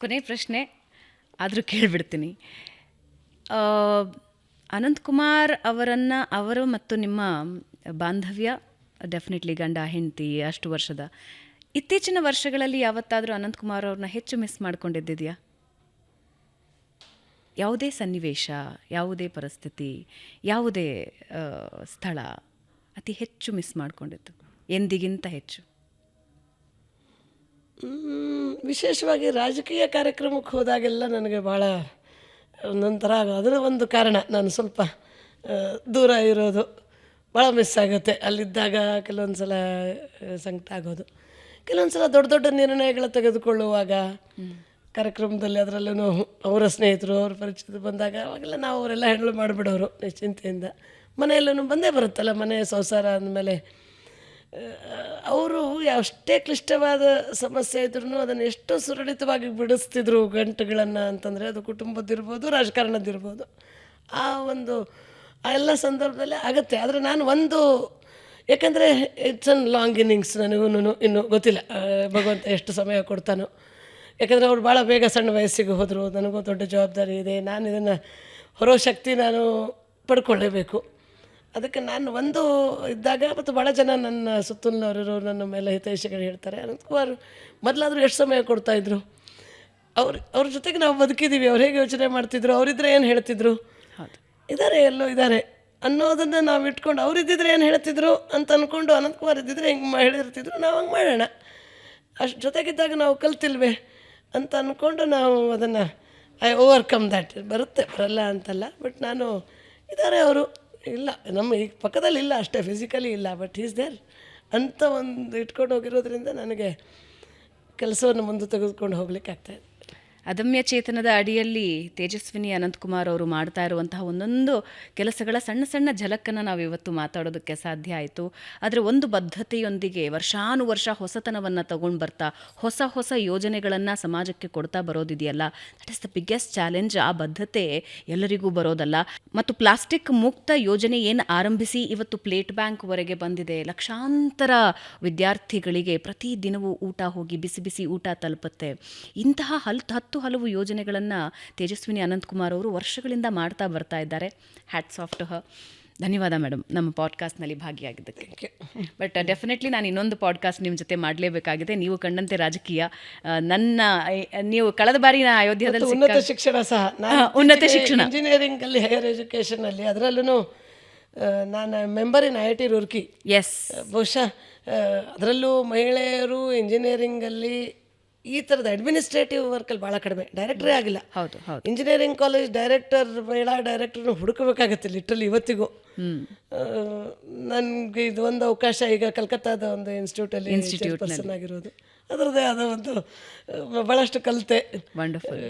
ಕೊನೆ ಪ್ರಶ್ನೆ ಆದರೂ ಕೇಳಿಬಿಡ್ತೀನಿ. ಅನಂತಕುಮಾರ್ ಅವರನ್ನು, ಅವರು ಮತ್ತು ನಿಮ್ಮ ಬಾಂಧವ್ಯ ಡೆಫಿನೆಟ್ಲಿ ಗಂಡ, ಹೆಂಡತಿ, ಅಷ್ಟು ವರ್ಷದ, ಇತ್ತೀಚಿನ ವರ್ಷಗಳಲ್ಲಿ ಯಾವತ್ತಾದರೂ ಅನಂತಕುಮಾರ್ ಅವ್ರನ್ನ ಹೆಚ್ಚು ಮಿಸ್ ಮಾಡ್ಕೊಂಡಿದ್ದಿದೆಯಾ? ಯಾವುದೇ ಸನ್ನಿವೇಶ, ಯಾವುದೇ ಪರಿಸ್ಥಿತಿ, ಯಾವುದೇ ಸ್ಥಳ ಅತಿ ಹೆಚ್ಚು ಮಿಸ್ ಮಾಡಿಕೊಂಡಿದ್ದು, ಎಂದಿಗಿಂತ ಹೆಚ್ಚು? ವಿಶೇಷವಾಗಿ ರಾಜಕೀಯ ಕಾರ್ಯಕ್ರಮಕ್ಕೆ ಹೋದಾಗೆಲ್ಲ ನನಗೆ ಭಾಳ ಆಗೋ ಅದರ ಒಂದು ಕಾರಣ ನಾನು ಸ್ವಲ್ಪ ದೂರ ಇರೋದು, ಭಾಳ ಮಿಸ್ ಆಗುತ್ತೆ. ಅಲ್ಲಿದ್ದಾಗ ಕೆಲವೊಂದು ಸಲ ಸಂಕಟ ಆಗೋದು. ಕೆಲವೊಂದು ಸಲ ದೊಡ್ಡ ದೊಡ್ಡ ನಿರ್ಣಯಗಳು ತೆಗೆದುಕೊಳ್ಳುವಾಗ ಕಾರ್ಯಕ್ರಮದಲ್ಲಿ ಅದರಲ್ಲೂ ಅವರ ಸ್ನೇಹಿತರು, ಅವ್ರ ಪರಿಚಯ ಬಂದಾಗ ಅವಾಗೆಲ್ಲ ನಾವು ಅವರೆಲ್ಲ ಹ್ಯಾಂಡಲ್ ಮಾಡಿಬಿಡೋರು ನಿಶ್ಚಿಂತೆಯಿಂದ. ಮನೆಯಲ್ಲೂ ಬಂದೇ ಬರುತ್ತಲ್ಲ, ಮನೆ ಸಂಸಾರ ಅಂದಮೇಲೆ ಅವರು ಎಷ್ಟೇ ಕ್ಲಿಷ್ಟವಾದ ಸಮಸ್ಯೆ ಇದ್ರೂ ಅದನ್ನು ಎಷ್ಟು ಸುರಳಿತವಾಗಿ ಬಿಡಿಸ್ತಿದ್ರು ಗಂಟುಗಳನ್ನು ಅಂತಂದರೆ ಅದು ಕುಟುಂಬದ್ದಿರ್ಬೋದು, ರಾಜಕಾರಣದ್ದಿರ್ಬೋದು. ಆ ಒಂದು, ಆ ಎಲ್ಲ ಸಂದರ್ಭದಲ್ಲಿ ಆಗುತ್ತೆ. ಆದರೆ ನಾನು ಒಂದು, ಯಾಕಂದರೆ ಇಟ್ಸ್ ಅನ್ ಲಾಂಗ್ ಇನ್ನಿಂಗ್ಸ್ ನನಗೂ ಇನ್ನೂ ಗೊತ್ತಿಲ್ಲ ಭಗವಂತ ಎಷ್ಟು ಸಮಯ ಕೊಡ್ತಾನೋ. ಯಾಕಂದರೆ ಅವ್ರು ಭಾಳ ಬೇಗ ಸಣ್ಣ ವಯಸ್ಸಿಗೆ ಹೋದರು, ನನಗೂ ದೊಡ್ಡ ಜವಾಬ್ದಾರಿ ಇದೆ ನಾನು ಇದನ್ನು ಹೊರೋ ಶಕ್ತಿ ನಾನು ಪಡ್ಕೊಳ್ಳೇಬೇಕು. ಅದಕ್ಕೆ ನಾನು ಒಂದು ಇದ್ದಾಗ ಮತ್ತು ಭಾಳ ಜನ ನನ್ನ ಸುತ್ತಲಿನವರು ನನ್ನ ಮೇಲೆ ಹಿತೈಷಿಗಳು ಹೇಳ್ತಾರೆ. ಅನಂತಕುಮಾರ್ ಮೊದಲಾದರೂ ಎಷ್ಟು ಸಮಯ ಕೊಡ್ತಾಯಿದ್ರು ಅವ್ರು ಅವ್ರ ಜೊತೆಗೆ ನಾವು ಬದುಕಿದ್ದೀವಿ ಅವ್ರು ಹೇಗೆ ಯೋಚನೆ ಮಾಡ್ತಿದ್ರು ಅವರಿದ್ರೆ ಏನು ಹೇಳ್ತಿದ್ರು? ಇದ್ದಾರೆ ಎಲ್ಲೋ ಇದ್ದಾರೆ ಅನ್ನೋದನ್ನು ನಾವು ಇಟ್ಕೊಂಡು ಅವರಿದ್ದಿದ್ರೆ ಏನು ಹೇಳ್ತಿದ್ರು ಅಂತ ಅಂದ್ಕೊಂಡು ಅನಂತಕುಮಾರ್ ಇದ್ದಿದ್ರೆ ಹಿಂಗೆ ಹೇಳಿರ್ತಿದ್ರು ನಾವು ಹಂಗೆ ಮಾಡೋಣ. ಅಷ್ಟು ಜೊತೆಗಿದ್ದಾಗ ನಾವು ಕಲ್ತಿಲ್ವೇ ಅಂತ ಅಂದ್ಕೊಂಡು ನಾವು ಅದನ್ನು ಐ ಓವರ್ಕಮ್ ದ್ಯಾಟ್ ಬರುತ್ತೆ ಬರಲ್ಲ ಅಂತಲ್ಲ ಬಟ್ ನಾನು ಇದ್ದಾರೆ ಅವರು. ಇಲ್ಲ, ನಮ್ಮ ಈ ಪಕ್ಕದಲ್ಲಿ ಇಲ್ಲ ಅಷ್ಟೇ ಫಿಸಿಕಲಿ ಇಲ್ಲ ಬಟ್ ಈಸ್ ದೇರ್ ಅಂತ ಒಂದು ಇಟ್ಕೊಂಡು ಹೋಗಿರೋದ್ರಿಂದ ನನಗೆ ಕೆಲಸವನ್ನು ಮುಂದೆ ತೆಗೆದುಕೊಂಡು ಹೋಗ್ಲಿಕ್ಕೆ ಆಗ್ತಾಯಿದೆ ಅದಮ್ಯ ಚೇತನದ ಅಡಿಯಲ್ಲಿ ತೇಜಸ್ವಿನಿ ಅನಂತಕುಮಾರ್ ಅವರು ಮಾಡ್ತಾ ಇರುವಂತಹ ಒಂದೊಂದು ಕೆಲಸಗಳ ಸಣ್ಣ ಸಣ್ಣ ಝಲಕ್ಕನ್ನು ನಾವು ಇವತ್ತು ಮಾತಾಡೋದಕ್ಕೆ ಸಾಧ್ಯ ಆಯಿತು. ಆದರೆ ಒಂದು ಬದ್ಧತೆಯೊಂದಿಗೆ ವರ್ಷಾನುವರ್ಷ ಹೊಸತನವನ್ನು ತಗೊಂಡು ಬರ್ತಾ, ಹೊಸ ಹೊಸ ಯೋಜನೆಗಳನ್ನು ಸಮಾಜಕ್ಕೆ ಕೊಡ್ತಾ ಬರೋದಿದೆಯಲ್ಲ? That is the biggest challenge ಆ ಬದ್ಧತೆ ಎಲ್ಲರಿಗೂ ಬರೋದಲ್ಲ. ಮತ್ತು ಪ್ಲಾಸ್ಟಿಕ್ ಮುಕ್ತ ಯೋಜನೆ ಏನು ಆರಂಭಿಸಿ ಇವತ್ತು ಪ್ಲೇಟ್ ಬ್ಯಾಂಕ್ವರೆಗೆ ಬಂದಿದೆ? ಲಕ್ಷಾಂತರ ವಿದ್ಯಾರ್ಥಿಗಳಿಗೆ ಪ್ರತಿ ದಿನವೂ ಊಟ ಹೋಗಿ ಬಿಸಿ ಬಿಸಿ ಊಟ ತಲುಪುತ್ತೆ. ಇಂತಹ ಹಲ್, ಹತ್ತು ಹಲವು ಯೋಜನೆಗಳನ್ನು ತೇಜಸ್ವಿನಿ ಅನಂತಕುಮಾರ್ ಅವರು ವರ್ಷಗಳಿಂದ ಮಾಡ್ತಾ ಬರ್ತಾ ಇದ್ದಾರೆ. ಹ್ಯಾಟ್ಸ್ ಆಫ್ ಟು ಹ ಧನ್ಯವಾದ ಮೇಡಮ್ ನಮ್ಮ ಪಾಡ್ಕಾಸ್ಟ್ನಲ್ಲಿ ಭಾಗಿಯಾಗಿದ್ದಕ್ಕೆ. ಬಟ್ ಡೆಫಿನೆಟ್ಲಿ ನಾನು ಇನ್ನೊಂದು ಪಾಡ್ಕಾಸ್ಟ್ ನಿಮ್ಮ ಜೊತೆ ಮಾಡಲೇಬೇಕಾಗಿದೆ. ನೀವು ಕಂಡಂತೆ ರಾಜಕೀಯ. ನನ್ನ ನೀವು ಕಳೆದ ಬಾರಿ ನಾ ಅಯೋಧ್ಯೆಯಲ್ಲಿ ಉನ್ನತ ಶಿಕ್ಷಣ ಸಹ. ಉನ್ನತ ಶಿಕ್ಷಣ. ಇಂಜಿನಿಯರಿಂಗ್ ಅಲ್ಲಿ ಹೈಯರ್ ಅಲ್ಲಿ ಅದರಲ್ಲೂ ನಾನು member in I I T Roorkee S ಬಹುಶಃ ಅದರಲ್ಲೂ ಮಹಿಳೆಯರು ಇಂಜಿನಿಯರಿಂಗಲ್ಲಿ ಈ ಥರದ ಅಡ್ಮಿನಿಸ್ಟ್ರೇಟಿವ್ ವರ್ಕಲ್ಲಿ ಭಾಳ ಕಡಿಮೆ. ಡೈರೆಕ್ಟ್ರೇ ಆಗಿಲ್ಲ. ಹೌದು ಹೌದು. ಇಂಜಿನಿಯರಿಂಗ್ ಕಾಲೇಜ್ ಡೈರೆಕ್ಟರ್ ಮಹಿಳಾ ಡೈರೆಕ್ಟರ್ನ ಹುಡುಕಬೇಕಾಗತ್ತೆ ಲಿಟ್ರಲಿ ಇವತ್ತಿಗೂ. ನನಗೆ ಇದು ಒಂದು ಅವಕಾಶ. ಈಗ ಕಲ್ಕತ್ತಾದ ಒಂದು ಇನ್ಸ್ಟಿಟ್ಯೂಟಲ್ಲಿ ಪರ್ಸನ್ ಆಗಿರೋದು. ಅದರದ್ದೇ ಆದ ಒಂದು ಭಾಳಷ್ಟು ಕಲಿತೆ. ವಂಡರ್ಫುಲ್